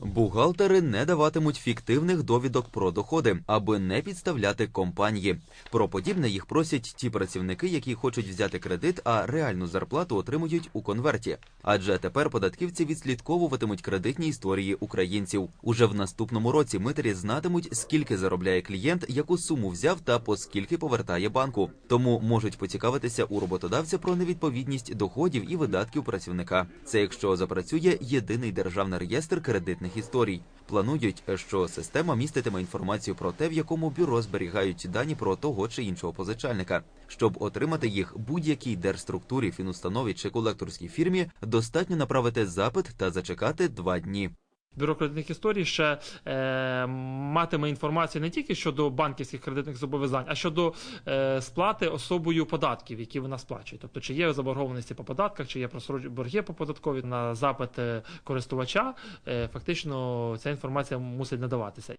Бухгалтери не даватимуть фіктивних довідок про доходи, аби не підставляти компанії. Про подібне їх просять ті працівники, які хочуть взяти кредит, а реальну зарплату отримують у конверті. Адже тепер податківці відслідковуватимуть кредитні історії українців. Уже в наступному році митарі знатимуть, скільки заробляє клієнт, яку суму взяв та по скільки повертає банку. Тому можуть поцікавитися у роботодавця про невідповідність доходів і видатків працівника. Це якщо запрацює єдиний державний реєстр кредитних історій. Планують, що система міститиме інформацію про те, в якому бюро зберігають дані про того чи іншого позичальника. Щоб отримати їх будь-якій держструктурі, фінустанові чи колекторській фірмі, достатньо направити запит та зачекати два дні. Бюро кредитних історій ще е, матиме інформацію не тільки щодо банківських кредитних зобов'язань, а щодо е, сплати особою податків, які вона сплачує. Тобто, чи є заборгованості по податках, чи є просроч- борги по податкові на запит е, користувача, е, фактично ця інформація мусить надаватися.